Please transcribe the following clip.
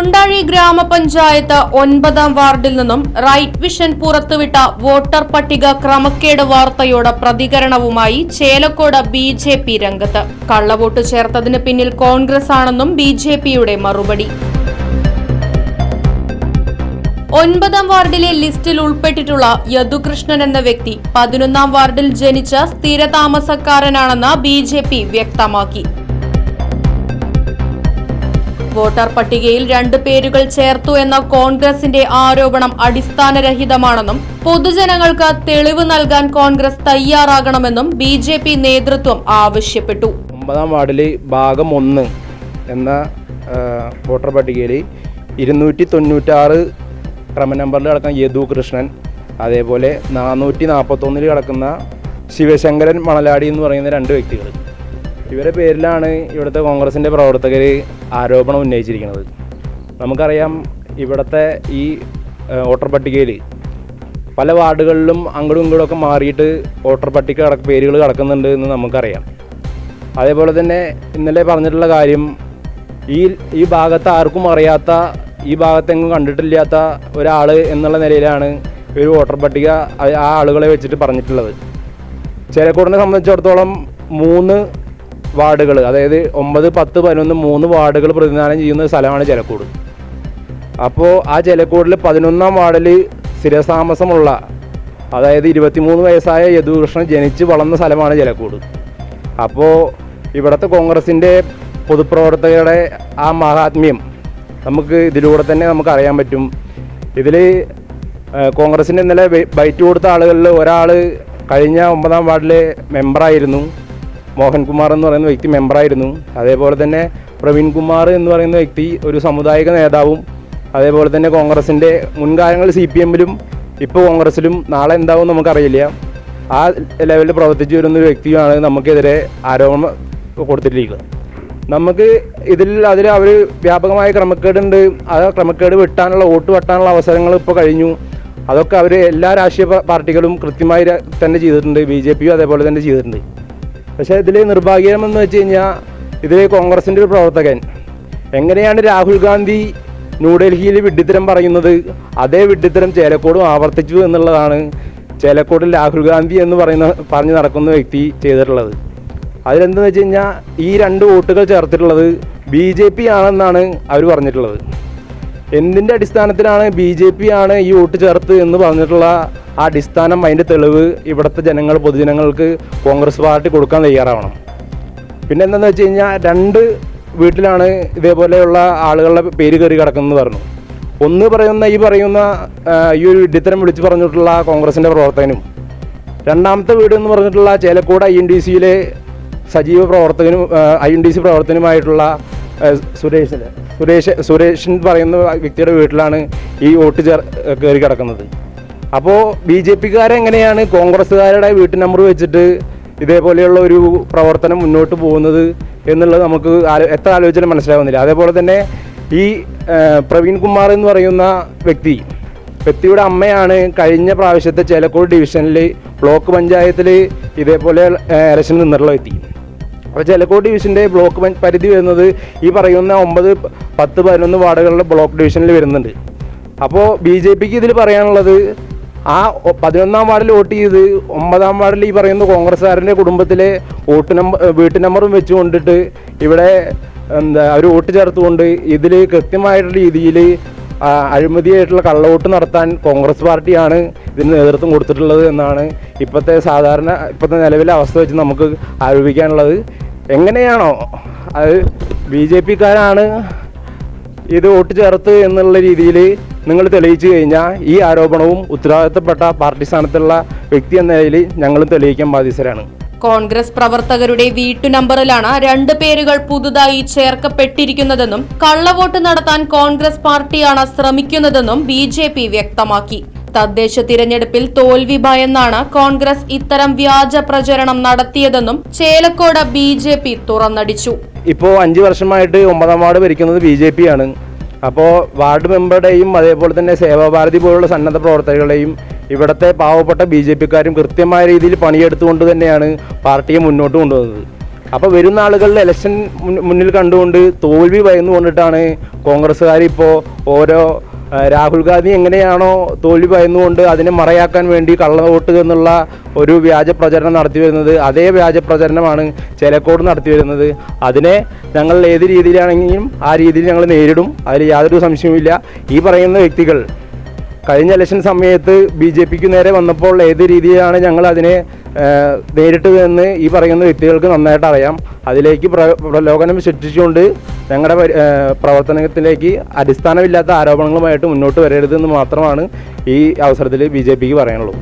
കൊണ്ടാഴി ഗ്രാമപഞ്ചായത്ത് ഒൻപതാം വാർഡിൽ നിന്നും റൈറ്റ് വിഷൻ പുറത്തുവിട്ട വോട്ടർ പട്ടിക ക്രമക്കേട് വാർത്തയോട് പ്രതികരണവുമായി ചേലക്കോട് ബി ജെ പി രംഗത്ത്. കള്ളവോട്ട് ചേർത്തതിന് പിന്നിൽ കോൺഗ്രസ് ആണെന്നും ബി ജെ പിയുടെ മറുപടി. ഒൻപതാം വാർഡിലെ ലിസ്റ്റിൽ ഉൾപ്പെട്ടിട്ടുള്ള യദുകൃഷ്ണൻ എന്ന വ്യക്തി പതിനൊന്നാം വാർഡിൽ ജനിച്ച സ്ഥിരതാമസക്കാരനാണെന്ന് ബി വ്യക്തമാക്കി. വോട്ടർ പട്ടികയിൽ രണ്ട് പേരുകൾ ചേർത്തു എന്ന കോൺഗ്രസിന്റെ ആരോപണം അടിസ്ഥാനരഹിതമാണെന്നും പൊതുജനങ്ങൾക്ക് തെളിവ് നൽകാൻ കോൺഗ്രസ് തയ്യാറാകണമെന്നും ബി ജെ പി നേതൃത്വം ആവശ്യപ്പെട്ടു. ഒമ്പതാം വാർഡിലെ ഭാഗം ഒന്ന് എന്ന വോട്ടർ പട്ടികയിൽ ഇരുന്നൂറ്റി തൊണ്ണൂറ്റാറ് ക്രമ നമ്പറിൽ കിടക്കുന്ന യദു കൃഷ്ണൻ അതേപോലെ നാനൂറ്റി നാൽപ്പത്തൊന്നിൽ കിടക്കുന്ന ശിവശങ്കരൻ മണലാടി എന്ന് പറയുന്ന രണ്ട് വ്യക്തികൾ ഇവരുടെ പേരിലാണ് ഇവിടുത്തെ കോൺഗ്രസിന്റെ പ്രവർത്തകർ ആരോപണം ഉന്നയിച്ചിരിക്കുന്നത്. നമുക്കറിയാം ഇവിടുത്തെ ഈ വോട്ടർ പട്ടികയിൽ പല വാർഡുകളിലും അങ്ങോട്ടും ഇങ്ങോട്ടും ഒക്കെ മാറിയിട്ട് വോട്ടർ പട്ടിക കട പേരുകൾ കിടക്കുന്നുണ്ട് എന്ന് നമുക്കറിയാം. അതേപോലെ തന്നെ ഇന്നലെ പറഞ്ഞിട്ടുള്ള കാര്യം ഈ ഈ ഭാഗത്ത് ആർക്കും അറിയാത്ത ഈ ഭാഗത്തെങ്ങും കണ്ടിട്ടില്ലാത്ത ഒരാൾ എന്നുള്ള നിലയിലാണ് ഒരു വോട്ടർ പട്ടിക ആ ആളുകളെ വെച്ചിട്ട് പറഞ്ഞിട്ടുള്ളത്. ചേരക്കൂടിനെ സംബന്ധിച്ചിടത്തോളം മൂന്ന് വാർഡുകൾ. അതായത് ഒമ്പത് പത്ത് പതിനൊന്ന് മൂന്ന് വാർഡുകൾ പ്രതിനിധാനം ചെയ്യുന്ന സ്ഥലമാണ് ജലക്കൂട്. അപ്പോൾ ആ ജലക്കൂടിൽ പതിനൊന്നാം വാർഡിൽ സ്ഥിരതാമസമുള്ള അതായത് ഇരുപത്തിമൂന്ന് വയസ്സായ യദുകൃഷ്ണൻ ജനിച്ച് വളർന്ന സ്ഥലമാണ് ജലക്കൂട്. അപ്പോൾ ഇവിടുത്തെ കോൺഗ്രസിന്റെ പൊതുപ്രവർത്തകരുടെ ആ മഹാത്മ്യം നമുക്ക് ഇതിലൂടെ തന്നെ നമുക്ക് അറിയാൻ പറ്റും. ഇതിൽ കോൺഗ്രസിന്റെ ഇന്നലെ ബൈറ്റ് കൊടുത്ത ആളുകളിൽ ഒരാൾ കഴിഞ്ഞ ഒമ്പതാം വാർഡിലെ മെമ്പറായിരുന്നു. മോഹൻകുമാർ എന്ന് പറയുന്ന വ്യക്തി മെമ്പറായിരുന്നു അതേപോലെ തന്നെ പ്രവീൺകുമാർ എന്ന് പറയുന്ന വ്യക്തി ഒരു സമുദായിക നേതാവും അതേപോലെ തന്നെ കോൺഗ്രസിന്റെ മുൻകാലങ്ങളിൽ സി പി എമ്മിലും ഇപ്പോൾ കോൺഗ്രസിലും നാളെ എന്താവും നമുക്കറിയില്ല. ആ ലെവലിൽ പ്രവർത്തിച്ചു വരുന്ന ഒരു വ്യക്തിയാണ് നമുക്കെതിരെ ആരോപണം കൊടുത്തിട്ടിരിക്കുന്നത്. നമുക്ക് ഇതിൽ അതിൽ അവർ വ്യാപകമായ ക്രമക്കേടുണ്ട്. ആ ക്രമക്കേട് വെട്ടാനുള്ള വോട്ട് വെട്ടാനുള്ള അവസരങ്ങൾ ഇപ്പോൾ കഴിഞ്ഞു. അതൊക്കെ അവർ എല്ലാ രാഷ്ട്രീയ പാർട്ടികളും കൃത്യമായി തന്നെ ചെയ്തിട്ടുണ്ട്. ബി ജെ പിയും അതേപോലെ തന്നെ ചെയ്തിട്ടുണ്ട്. പക്ഷേ ഇതിൽ നിർഭാഗ്യമെന്ന് വെച്ച് കഴിഞ്ഞാൽ ഇതിൽ കോൺഗ്രസിന്റെ ഒരു പ്രവർത്തകൻ. എങ്ങനെയാണ് രാഹുൽ ഗാന്ധി ന്യൂഡൽഹിയിൽ വിഡ്ഢിത്തരം പറയുന്നത്? അതേ വിഡ്ഢിത്തരം ചേലക്കോടും ആവർത്തിച്ചു എന്നുള്ളതാണ് ചേലക്കോടിൽ രാഹുൽ ഗാന്ധി എന്ന് പറയുന്ന പറഞ്ഞ് നടക്കുന്ന വ്യക്തി ചെയ്തിട്ടുള്ളത്. അതിലെന്തെന്ന് വെച്ച് കഴിഞ്ഞാൽ ഈ രണ്ട് വോട്ടുകൾ ചേർത്തിട്ടുള്ളത് ബി ജെ പി ആണെന്നാണ് അവർ പറഞ്ഞിട്ടുള്ളത്. എന്തിന്റെ അടിസ്ഥാനത്തിലാണ് ബി ജെ പി ആണ് ഈ വോട്ട് ചേർത്ത് എന്ന് പറഞ്ഞിട്ടുള്ള ആ അടിസ്ഥാനം അതിന്റെ തെളിവ് ഇവിടുത്തെ ജനങ്ങൾ പൊതുജനങ്ങൾക്ക് കോൺഗ്രസ് പാർട്ടി കൊടുക്കാൻ തയ്യാറാവണം. പിന്നെ എന്താണെന്ന് വെച്ച് കഴിഞ്ഞാൽ രണ്ട് വീട്ടിലാണ് ഇതേപോലെയുള്ള ആളുകളുടെ പേര് കയറി കിടക്കുന്നത് പറഞ്ഞു. ഒന്ന് പറയുന്ന ഈ പറയുന്ന ഈ ഒരു ഇഡിത്തരം വിളിച്ച് പറഞ്ഞിട്ടുള്ള കോൺഗ്രസിന്റെ പ്രവർത്തകനും. രണ്ടാമത്തെ വീട് എന്ന് പറഞ്ഞിട്ടുള്ള ചേലക്കോട് ഐ എൻ ഡി സിയിലെ സജീവ പ്രവർത്തകനും ഐ എൻ ഡി സി പ്രവർത്തനമായിട്ടുള്ള സുരേഷ് സുരേഷ് സുരേഷ് എന്ന് പറയുന്ന വ്യക്തിയുടെ വീട്ടിലാണ് ഈ വോട്ട് ചേർ കയറി കിടക്കുന്നത്. അപ്പോൾ ബി ജെ പിക്കാരെങ്ങനെയാണ് കോൺഗ്രസ്സുകാരുടെ വീട്ടു നമ്പർ വെച്ചിട്ട് ഇതേപോലെയുള്ള ഒരു പ്രവർത്തനം മുന്നോട്ട് പോകുന്നത് എന്നുള്ളത് നമുക്ക് എത്ര ആലോചന മനസ്സിലാവുന്നില്ല. അതേപോലെ തന്നെ ഈ പ്രവീൺ കുമാർ എന്ന് പറയുന്ന വ്യക്തി വ്യക്തിയുടെ അമ്മയാണ് കഴിഞ്ഞ പ്രാവശ്യത്തെ ചേലക്കോട് ഡിവിഷനിൽ ബ്ലോക്ക് പഞ്ചായത്തിൽ ഇതേപോലെ ഇലക്ഷൻ നിന്നിട്ടുള്ള വ്യക്തി. അപ്പോൾ ചേലക്കോട് ഡിവിഷന്റെ ബ്ലോക്ക് പരിധി വരുന്നത് ഈ പറയുന്ന ഒമ്പത് പത്ത് പതിനൊന്ന് വാർഡുകളിലെ ബ്ലോക്ക് ഡിവിഷനിൽ വരുന്നുണ്ട്. അപ്പോൾ ബി ജെ പിക്ക് ഇതിൽ പറയാനുള്ളത് ആ പതിനൊന്നാം വാർഡിൽ വോട്ട് ചെയ്ത് ഒമ്പതാം വാർഡിൽ ഈ പറയുന്ന കോൺഗ്രസ്സുകാരന്റെ കുടുംബത്തിലെ വോട്ട് നമ്പർ വീട്ടു നമ്പറും വെച്ച് കൊണ്ടിട്ട് ഇവിടെ എന്താ അവർ വോട്ട് ചേർത്തുകൊണ്ട് ഇതിൽ കൃത്യമായിട്ടുള്ള രീതിയിൽ അഴിമതിയായിട്ടുള്ള കള്ളവോട്ട് നടത്താൻ കോൺഗ്രസ് പാർട്ടിയാണ് ഇതിന് നേതൃത്വം കൊടുത്തിട്ടുള്ളത് എന്നാണ് ഇപ്പോഴത്തെ സാധാരണ ഇപ്പോഴത്തെ നിലവിലെ അവസ്ഥ വെച്ച് നമുക്ക് ആരോപിക്കാനുള്ളത്. എങ്ങനെയാണോ അത് ബി ജെ പിക്കാരാണ് ഇത് വോട്ട് ചേർത്ത് എന്നുള്ള രീതിയിൽ നിങ്ങൾ തെളിയിച്ചു കഴിഞ്ഞാൽ ഈ ആരോപണവും ഉത്തരവാദിത്തപ്പെട്ട പാർട്ടി സ്ഥാനത്തുള്ള വ്യക്തി എന്ന നിലയിൽ ഞങ്ങളും തെളിയിക്കാൻ ബാധ്യസ്ഥരാണ്. കോൺഗ്രസ് പ്രവർത്തകരുടെ വീട്ടു നമ്പറിലാണ് രണ്ട് പേരുകൾ പുതുതായി ചേർക്കപ്പെട്ടിരിക്കുന്നതെന്നും കള്ളവോട്ട് നടത്താൻ കോൺഗ്രസ് പാർട്ടിയാണ് ശ്രമിക്കുന്നതെന്നും ബി വ്യക്തമാക്കി. തദ്ദേശ തിരഞ്ഞെടുപ്പിൽ തോൽവി ഭയന്നാണ് കോൺഗ്രസ് ഇത്തരം വ്യാജ പ്രചരണം നടത്തിയതെന്നും ചേലക്കോട് ബി തുറന്നടിച്ചു. ഇപ്പോ അഞ്ചു വർഷമായിട്ട് ഒമ്പതാം വാർഡ് ഭരിക്കുന്നത് ബി ആണ്. അപ്പോൾ വാർഡ് മെമ്പറുടെയും അതേപോലെ തന്നെ സേവാഭാരതി പോലുള്ള സന്നദ്ധ പ്രവർത്തകരുടെയും ഇവിടുത്തെ പാവപ്പെട്ട ബി ജെ പിക്കാരും കൃത്യമായ രീതിയിൽ പണിയെടുത്തുകൊണ്ട് തന്നെയാണ് പാർട്ടിയെ മുന്നോട്ട് കൊണ്ടുവന്നത്. അപ്പോൾ വരുന്ന ആളുകളിൽ ഇലക്ഷൻ മുന്നിൽ കണ്ടുകൊണ്ട് തോൽവി ഭയന്നു കൊണ്ടിട്ടാണ് കോൺഗ്രസ്സുകാർ ഇപ്പോൾ ഓരോ രാഹുൽ ഗാന്ധി എങ്ങനെയാണോ തോൽവി ഭയന്നുകൊണ്ട് അതിനെ മറയാക്കാൻ വേണ്ടി കള്ളവോട്ട് എന്നുള്ള ഒരു വ്യാജ പ്രചരണം നടത്തി വരുന്നത് അതേ വ്യാജ പ്രചരണമാണ് ചേലക്കോട് നടത്തി വരുന്നത്. അതിനെ ഞങ്ങൾ ഏത് രീതിയിലാണെങ്കിലും ആ രീതിയിൽ ഞങ്ങൾ നേരിടും അതിൽ യാതൊരു സംശയവുമില്ല. ഈ പറയുന്ന വ്യക്തികൾ കഴിഞ്ഞ ഇലക്ഷൻ സമയത്ത് ബി ജെ പിക്ക് നേരെ വന്നപ്പോൾ ഏത് രീതിയിലാണ് ഞങ്ങൾ അതിനെ നേരിട്ടതെന്ന് ഈ പറയുന്ന വ്യക്തികൾക്ക് നന്നായിട്ട് അറിയാം. അതിലേക്ക് പ്ര- പ്രലോഭനം സൃഷ്ടിച്ചുകൊണ്ട് ഞങ്ങളുടെ പരി- പ്രവർത്തനത്തിലേക്ക് അടിസ്ഥാനമില്ലാത്ത ആരോപണങ്ങളുമായിട്ട് മുന്നോട്ട് വരരുതെന്ന് മാത്രമാണ് ഈ അവസരത്തിൽ ബി ജെ പിക്ക് പറയാനുള്ളൂ